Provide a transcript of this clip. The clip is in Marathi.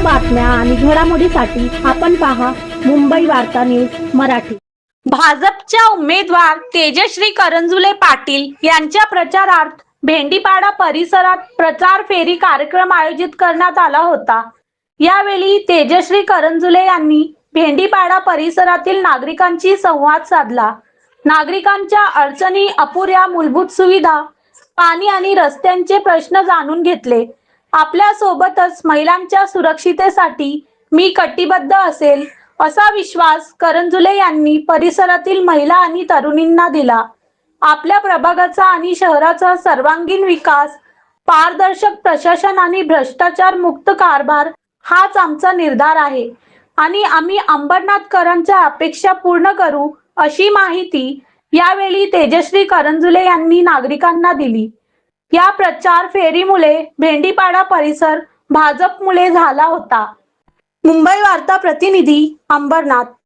बातम्या आणि घडामोडीसाठी आपण पहा मुंबई वार्ता न्यूज मराठी. भाजपच्या उमेदवार तेजश्री करंजुले पाटील यांच्या प्रचारार्थ भेंडीपाडा परिसरात प्रचार फेरी कार्यक्रम आयोजित करण्यात आला होता. यावेळी तेजश्री करंजुले यांनी भेंडीपाडा परिसरातील नागरिकांशी संवाद साधला. नागरिकांच्या अडचणी अपुऱ्या मूलभूत सुविधा पाणी आणि रस्त्यांचे प्रश्न जाणून घेतले. आपल्या सोबतच महिलांच्या सुरक्षितेसाठी मी कटिबद्ध असेल असा विश्वास करंजुले यांनी परिसरातील महिला आणि तरुणींना दिला. आपल्या प्रभागाचा आणि शहराचा सर्वांगीण विकास पारदर्शक प्रशासन आणि भ्रष्टाचार मुक्त कारभार हाच आमचा निर्धार आहे. आणि आम्ही अंबरनाथकरांच्या अपेक्षा पूर्ण करू अशी माहिती यावेळी तेजश्री करंजुले यांनी नागरिकांना दिली. या प्रचार फेरीमुळे भेंडीपाडा परिसर भाजपमुळे झाला होता. मुंबई वार्ता प्रतिनिधी अंबरनाथ